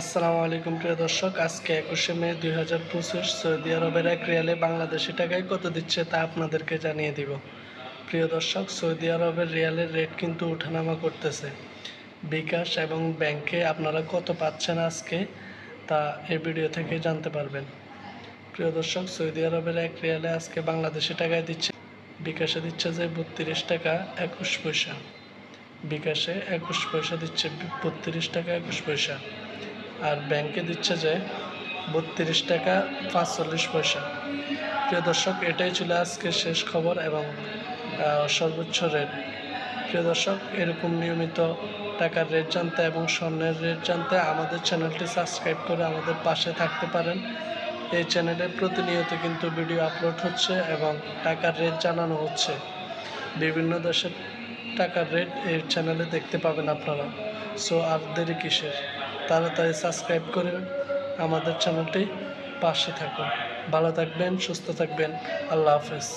আসসালামু আলাইকুম, প্রিয় দর্শক। আজকে একুশে মে দুই হাজার পঁচিশ সৌদি আরবের এক রিয়ালে বাংলাদেশি টাকায় কত দিচ্ছে তা আপনাদেরকে জানিয়ে দিব। প্রিয় দর্শক, সৌদি আরবের রিয়ালের রেট কিন্তু ওঠানামা করতেছে। বিকাশ এবং ব্যাংকে আপনারা কত পাচ্ছেন আজকে তা এই ভিডিও থেকে জানতে পারবেন। প্রিয় দর্শক, সৌদি আরবের এক রিয়ালে আজকে বাংলাদেশি টাকায় দিচ্ছে, বিকাশে দিচ্ছে যে বত্রিশ টাকা একুশ পয়সা। বিকাশে একুশ পয়সা দিচ্ছে বত্রিশ টাকা একুশ পয়সা। আর ব্যাংকে দিচ্ছে যে বত্রিশ টাকা পাঁচচল্লিশ পয়সা। প্রিয় দর্শক, এটাই ছিল আজকে শেষ খবর এবং সর্বোচ্চ রেট। প্রিয় দর্শক, এরকম নিয়মিত টাকার রেট জানতে এবং স্বর্ণের রেট জানতে আমাদের চ্যানেলটি সাবস্ক্রাইব করে আমাদের পাশে থাকতে পারেন। এই চ্যানেলে প্রতিনিয়ত কিন্তু ভিডিও আপলোড হচ্ছে এবং টাকার রেট জানানো হচ্ছে। বিভিন্ন দেশের টাকার রেট এই চ্যানেলে দেখতে পাবেন আপনারা। সো, আর দেরি কিসের? তাড়াতাড়ি সাবস্ক্রাইব করে আমাদের চ্যানেলটি পাশে থাকুন। ভালো থাকবেন সুস্থ থাকবেন। আল্লাহ হাফেজ।